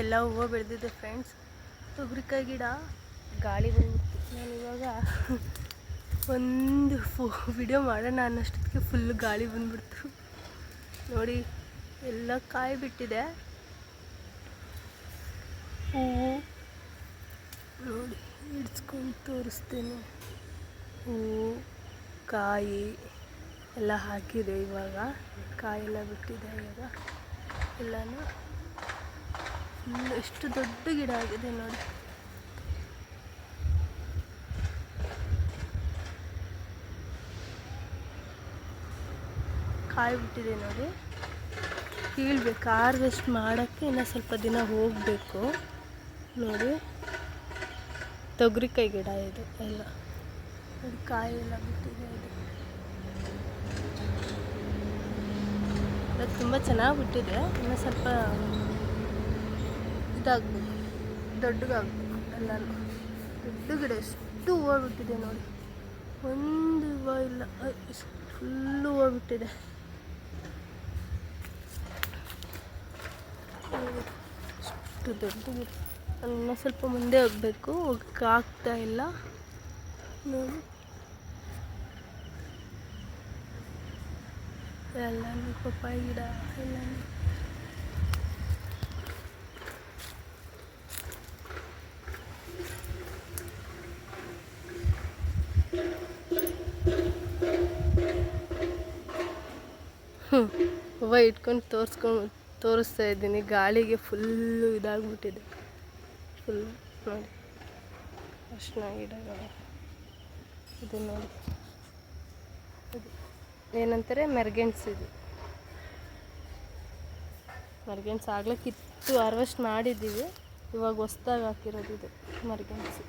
ಎಲ್ಲ ಹೂವು ಬೆಳೆದಿದೆ ಫ್ರೆಂಡ್ಸ್ ತೊಗರಿಕಾಯಿ ಗಿಡ, ಗಾಳಿ ಬಂದ್ಬಿಡ್ತು ನಾನು ಇವಾಗ ಒಂದು ಫೋ ವಿಡಿಯೋ ಮಾಡೋಣ ಅನ್ನೋಷ್ಟೊತ್ತಿಗೆ ಫುಲ್ ಗಾಳಿ ಬಂದ್ಬಿಡ್ತು. ನೋಡಿ, ಎಲ್ಲ ಕಾಯಿ ಬಿಟ್ಟಿದೆ. ಹೂವು ನೋಡಿ ಹಿಡ್ಸ್ಕೊಂಡು ತೋರಿಸ್ತೇನೆ. ಹೂವು, ಕಾಯಿ ಎಲ್ಲ ಹಾಕಿದೆ ಇವಾಗ. ಕಾಯಿ ಎಲ್ಲ ಬಿಟ್ಟಿದೆ ಇವಾಗ. ಎಲ್ಲನೂ ಫುಲ್ ಎಷ್ಟು ದೊಡ್ಡ ಗಿಡ ಆಗಿದೆ ನೋಡಿ. ಕಾಯಿ ಬಿಟ್ಟಿದೆ ನೋಡಿ. ಕೀಳ್ಬೇಕು, ಹಾರ್ವೆಸ್ಟ್ ಮಾಡೋಕ್ಕೆ ಇನ್ನು ಸ್ವಲ್ಪ ದಿನ ಹೋಗಬೇಕು. ನೋಡಿ, ತೊಗರಿಕಾಯಿ ಗಿಡ ಇದು ಎಲ್ಲ. ಕಾಯಿ ಎಲ್ಲ ಬಿಟ್ಟಿದೆ ಇದು ಅದು ತುಂಬ ಚೆನ್ನಾಗಿ ಬಿಟ್ಟಿದೆ. ಇನ್ನು ಸ್ವಲ್ಪ ಇದಾಗಬೇಕು ದೊಡ್ಡದಾಗಬೇಕು ಎಲ್ಲನೂ ದೊಡ್ಡ ಗಿಡ ಎಷ್ಟು ಹೂವು ಬಿಟ್ಟಿದೆ ನೋಡಿ. ಒಂದು ಹೂವು ಇಲ್ಲ ಫುಲ್ಲು ಹೂವು ಬಿಟ್ಟಿದೆ ಎಷ್ಟು ದೊಡ್ಡ ಗಿಡ ಅನ್ನ ಸ್ವಲ್ಪ ಮುಂದೆ ಹೋಗಬೇಕು, ಹೋಗಕ್ಕೆ ಆಗ್ತಾ ಇಲ್ಲ. ನೋಡಿ. ಎಲ್ಲನೂ ಪಪ್ಪಾಯಿ ಗಿಡ ಎಲ್ಲನೂ ಹೂವು ಇಟ್ಕೊಂಡು ತೋರಿಸ್ಕೊಂಡು ತೋರಿಸ್ತಾ ಇದ್ದೀನಿ. ಗಾಳಿಗೆ ಫುಲ್ಲು ಇದಾಗ್ಬಿಟ್ಟಿದೆ. ಫುಲ್ ನೋಡಿ. ಅರ್ಶಿನ ಗಿಡಗಳು. ಇದು ನೋಡಿ. ಇದು ಏನಂತಾರೆ? ಮೆರ್ಗೆಣ್ಸ್ ಇದು. ಮೆರ್ಗೆಣ್ಸ್ ಆಗಲೇ ಕಿತ್ತು ಹಾರ್ವೆಸ್ಟ್ ಮಾಡಿದ್ದೀವಿ. ಇವಾಗ ಹೊಸ್ದಾಗಿ ಹಾಕಿರೋದು ಇದು ಮರ್ಗೆಣ್ಸು